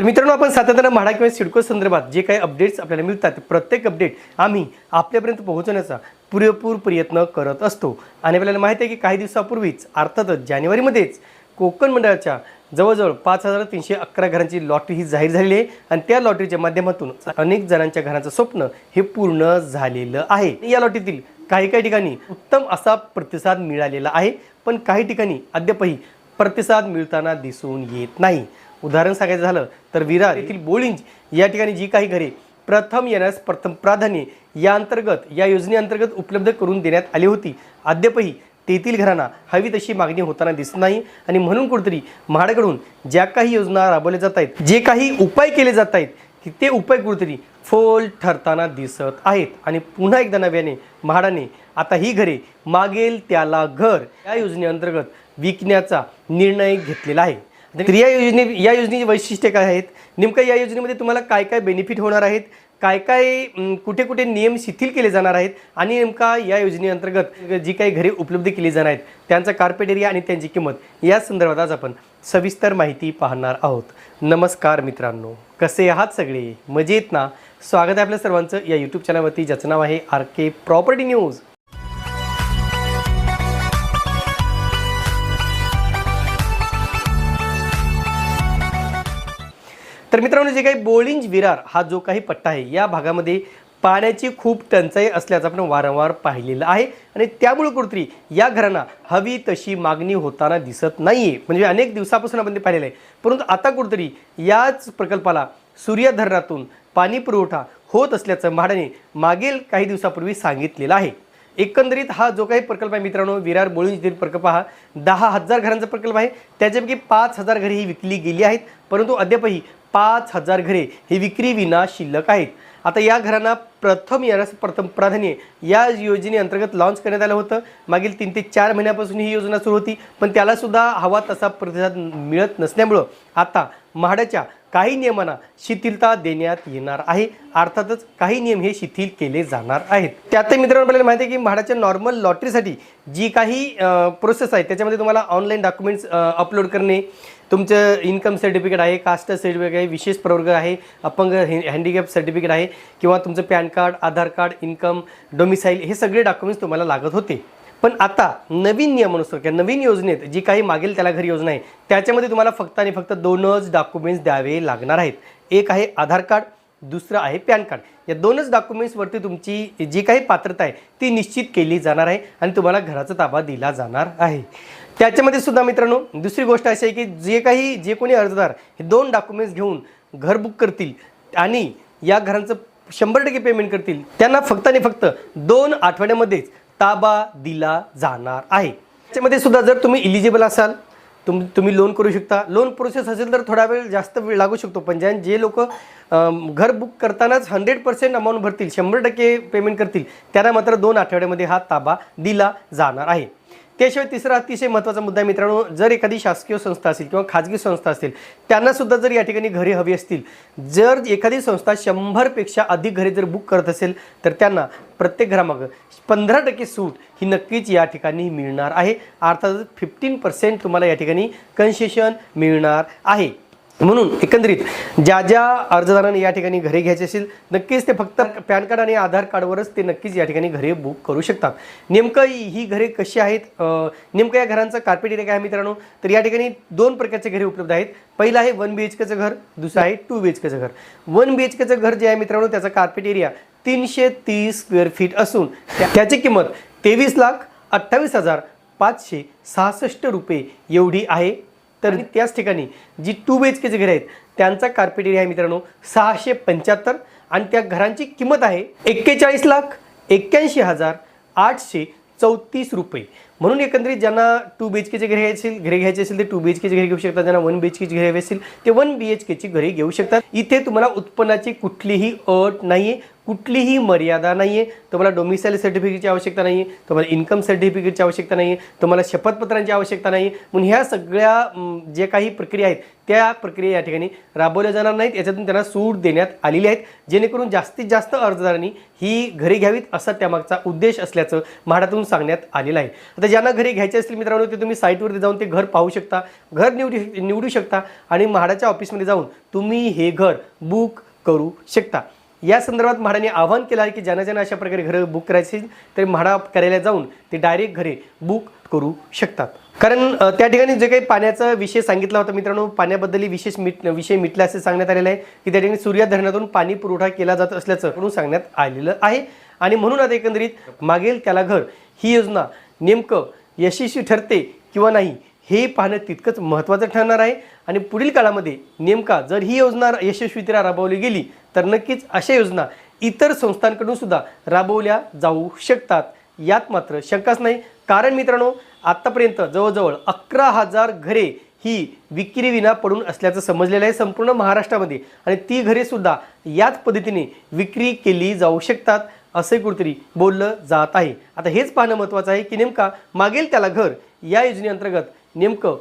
तर मित्रांनो आपण सातत्यानं म्हाडा किंवा सिडको संदर्भात जे काही अपडेट्स आपल्याला मिळतात प्रत्येक अपडेट आम्ही आपल्यापर्यंत पोहोचवण्याचा पुरेपूर प्रयत्न करत असतो. आणि आपल्याला माहिती आहे की काही दिवसापूर्वीच अर्थातच जानेवारीमध्येच कोकण मंडळाच्या जवळजवळ पाच हजार तीनशे अकरा घरांची लॉटरी ही जाहीर झालेली आहे. आणि त्या लॉटरीच्या माध्यमातून अनेक जणांच्या घराचं स्वप्न हे पूर्ण झालेलं आहे. या लॉटरीतील काही काही ठिकाणी उत्तम असा प्रतिसाद मिळालेला आहे पण काही ठिकाणी अद्यापही प्रतिसाद मिळताना दिसून येत नाही. उदाहरण सांगायचं झालं तर विरार येथील बोळिंज या ठिकाणी जी काही घरे प्रथम येण्यास प्रथम प्राधान्य या अंतर्गत या योजनेअंतर्गत उपलब्ध करून देण्यात आली होती. अद्यापही तेथील घरांना हवी तशी मागणी होताना दिसत नाही आणि म्हणून कुठेतरी महाडकडून ज्या काही योजना राबवल्या जात आहेत जे काही उपाय केले जात आहेत की ते उपाय कुठेतरी फोल ठरताना दिसत आहेत. आणि पुन्हा एकदा नव्याने म्हाडाने आता ही घरे मागेल त्याला घर या योजनेअंतर्गत विकण्याचा निर्णय घेतलेला आहे. तर या योजने या योजनेची वैशिष्ट्ये काय आहेत नेमकं या योजनेमध्ये तुम्हाला काय काय बेनिफिट होणार आहेत काय काय कुठे कुठे नियम शिथिल केले जाणार आहेत आणि नेमका या योजनेअंतर्गत जी काही घरे उपलब्ध केली जाणार आहेत त्यांचा कार्पेट एरिया आणि त्यांची किंमत या संदर्भात आज आपण सविस्तर माहिती पाहणार आहोत. नमस्कार मित्रांनो कसे आहात सगळे? मजेत ना? स्वागत आहे आपल्या सर्वांचं या यूट्यूब चॅनलवरती ज्याचं नाव आहे आर के प्रॉपर्टी न्यूज. तर मित्रांनो जे काही बोळिंज विरार हा जो काही पट्टा आहे या भागामध्ये पाण्याची खूप टंचाई असल्याचं आपण वारंवार पाहिलेलं आहे. आणि त्यामुळे कुठतरी या घरांना हवी तशी मागणी होताना दिसत नाही आहे म्हणजे अनेक दिवसापासून आपण ते पाहिलेलं आहे. परंतु आता कुठतरी याच प्रकल्पाला सूर्य धरणातून पाणी पुरवठा होत असल्याचं म्हाडाने मागील काही दिवसापूर्वी सांगितलेलं आहे. एकंदरीत हा जो काही प्रकल्प आहे मित्रांनो विरार बोळिंज प्रकल्प हा दहा हजार घरांचा प्रकल्प आहे. त्याच्यापैकी पाच हजार घरे ही विकली गेली आहेत. परंतु अद्यापही पाच हजार घरे हे विक्री विना शिल्लक आहेत. आता या घरांना प्रथम येण्यास प्रथम प्राधान्य या योजनेअंतर्गत लॉन्च करण्यात आलं होतं. मागील तीन ते चार महिन्यापासून ही योजना सुरू होती पण त्यालासुद्धा हवा तसा प्रतिसाद मिळत नसल्यामुळं आता म्हाडाच्या काही नियमांना शिथिलता देण्यात येणार आहे. अर्थातच काही नियम हे शिथिल केले जाणार आहेत. त्यातही मित्रांनो आपल्याला माहिती आहे की म्हाडाच्या नॉर्मल लॉटरीसाठी जी काही प्रोसेस आहे त्याच्यामध्ये तुम्हाला ऑनलाईन डॉक्युमेंट्स अपलोड करणे तुमचं इन्कम सर्टिफिकेट आहे कास्ट सर्टिफिकेट आहे विशेष प्रवर्ग आहे अपंग हँडिकॅप सर्टिफिकेट आहे किंवा तुमचं PAN card Aadhaar card income domicile हे सगळे डॉक्युमेंट्स तुम्हाला लागत होते. पण आता नवीन नियमानुसार किंवा नवीन योजनेत जी काही मागेल त्याला घरी योजना आहे त्याच्यामध्ये तुम्हाला फक्त आणि फक्त दोनच डॉक्युमेंट्स द्यावे लागणार आहेत. एक आहे आधार कार्ड दुसरं आहे पॅन कार्ड. या दोनच डॉक्युमेंट्सवरती तुमची जी काही पात्रता आहे ती निश्चित केली जाणार आहे आणि तुम्हाला घराचा ताबा दिला जाणार आहे. त्याच्यामध्ये सुद्धा मित्रांनो दुसरी गोष्ट अशी आहे की जे काही जे कोणी अर्जदार हे दोन डॉक्युमेंट्स घेऊन घर बुक करतील आणि या घरांचं शंभर टक्के पेमेंट करतील त्यांना फक्त आणि फक्त दोन आठवड्यामध्येच ताबा दिला जाणार आहे. त्याच्यामध्ये सुद्धा जर तुम्ही इलिजिबल असाल तुम तुम्ही लोन करू शकता. लोन प्रोसेस असेल तर थोडा वेळ जास्त वेळ लागू शकतो. पण ज्या जे लोक घर बुक करतानाच हंड्रेड पर्सेंट अमाऊंट भरतील शंभर टक्के पेमेंट करतील त्यांना मात्र दोन आठवड्यामध्ये हा ताबा दिला जाणार आहे. त्याशिवाय तिसरा अतिशय महत्त्वाचा मुद्दा आहे मित्रांनो जर एखादी शासकीय संस्था असेल किंवा खाजगी संस्था असतील त्यांना सुद्धा जर या ठिकाणी घरे हवी असतील जर एखादी संस्था शंभरपेक्षा अधिक घरे जर बुक करत असेल तर त्यांना प्रत्येक घरामागं पंधरा टक्के सूट ही नक्कीच या ठिकाणी मिळणार आहे. अर्थातच फिफ्टीन पर्सेंट तुम्हाला या ठिकाणी कन्सेशन मिळणार आहे. म्हणून एकंदरीत ज्या ज्या अर्जदारांनी या ठिकाणी घरे घ्यायची असेल नक्कीच ते फक्त पॅन कार्ड आणि आधार कार्डवरच ते नक्कीच या ठिकाणी घरे बुक करू शकतात. नेमकं ही घरे कशी आहेत? नेमकं या घरांचं कार्पेट एरिया काय आहे मित्रांनो? तर या ठिकाणी दोन प्रकारचे घरे उपलब्ध आहेत. पहिलं आहे वन बी एच केचं घर दुसरं आहे टू बी एच केचं घर. वन बी एच केचं घर जे आहे मित्रांनो त्याचा कार्पेट एरिया तीनशे तीस स्क्वेअर फीट असून त्या- त्याची किंमत तेवीस लाख अठ्ठावीस हजार पाचशे सहासष्ट रुपये एवढी आहे. तर त्याच ठिकाणी जी टू बी एच केचे घरे आहेत त्यांचा कार्पेट एरिया आहे मित्रांनो सहाशे पंच्याहत्तर. आणि त्या घरांची किंमत आहे एक्केचाळीस लाख एक्क्याऐंशी हजार आठशे चौतीस रुपये. म्हणून एकंदरीत ज्यांना टू बी एच केचे घरे असेल घरे घ्यायचे असेल ते टू बी एच केचे घरे घेऊ शकतात. ज्यांना वन बी एच केची घरे हवी असेल ते वन बी एच केची घरे घेऊ शकतात. इथे तुम्हाला उत्पन्नाची कुठलीही अट नाही आहे कुठलीही मर्यादा नाही आहे तुम्हाला डोमिसाईल सर्टिफिकेटची आवश्यकता नाही आहे तुम्हाला इन्कम सर्टिफिकेटची आवश्यकता नाही आहे तुम्हाला शपथपत्रांची आवश्यकता नाही आहे म्हणून ह्या सगळ्या जे काही प्रक्रिया आहेत त्या प्रक्रिया या ठिकाणी राबवल्या जाणार नाहीत. याच्यातून त्यांना सूट देण्यात आलेली आहेत. जेणेकरून जास्तीत जास्त अर्जदारांनी ही घरे घ्यावीत असा त्यामागचा उद्देश असल्याचं म्हाडातून सांगण्यात आलेलं आहे. आता ज्यांना घरे घ्यायचे असतील मित्रांनो ते तुम्ही साईटवरती जाऊन ते घर पाहू शकता. घर निवडू निवडू शकता आणि म्हाडाच्या ऑफिसमध्ये जाऊन तुम्ही हे घर बुक करू शकता. या संदर्भात म्हाडाने आवाहन केलं आहे की ज्यांना ज्यांना अशा प्रकारे घरं बुक करायची तर म्हाडा कार्यालयात जाऊन ते डायरेक्ट घरे बुक करू शकतात. कारण त्या ठिकाणी जे काही पाण्याचा विषय सांगितला होता मित्रांनो पाण्याबद्दल विशेष मिट विषय मिटला असे सांगण्यात आलेलं आहे की त्या ठिकाणी सूर्या धरणातून पाणी पुरवठा केला जात असल्याचं म्हणून सांगण्यात आलेलं आहे. आणि म्हणून आता एकंदरीत मागेल त्याला घर. ही योजना नेमकं यशस्वी ठरते किंवा नाही हे पाहणं तितकंच महत्त्वाचं ठरणार आहे. आणि पुढील काळामध्ये नेमका जर ही योजना यशस्वीरित्या राबवली गेली तर नक्कीच अशा योजना इतर संस्थांकडून सुद्धा राबवल्या जाऊ शकतात. यात मात्र शंकाच नाही. कारण मित्रांनो आत्तापर्यंत जवळजवळ अकरा हजार घरे ही विक्रीविना पडून असल्याचं समजलेलं आहे संपूर्ण महाराष्ट्रामध्ये. आणि ती घरेसुद्धा याच पद्धतीने विक्री केली जाऊ शकतात असे कुठेतरी बोललं जात आहे. आता हेच पाहणं महत्त्वाचं आहे की नेमका मागेल त्याला घर या योजनेअंतर्गत नेमकं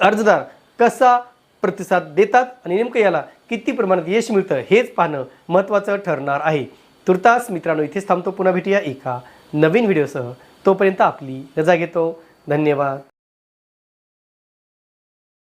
अर्जदार कसा प्रतिसाद देतात आणि नेमकं याला किती प्रमाणात यश मिळतं हेच पाहणं महत्त्वाचं ठरणार आहे. तुर्तास मित्रांनो इथेच थांबतो. पुन्हा भेटूया एका नवीन व्हिडिओसह. तोपर्यंत आपली रजा घेतो. धन्यवाद.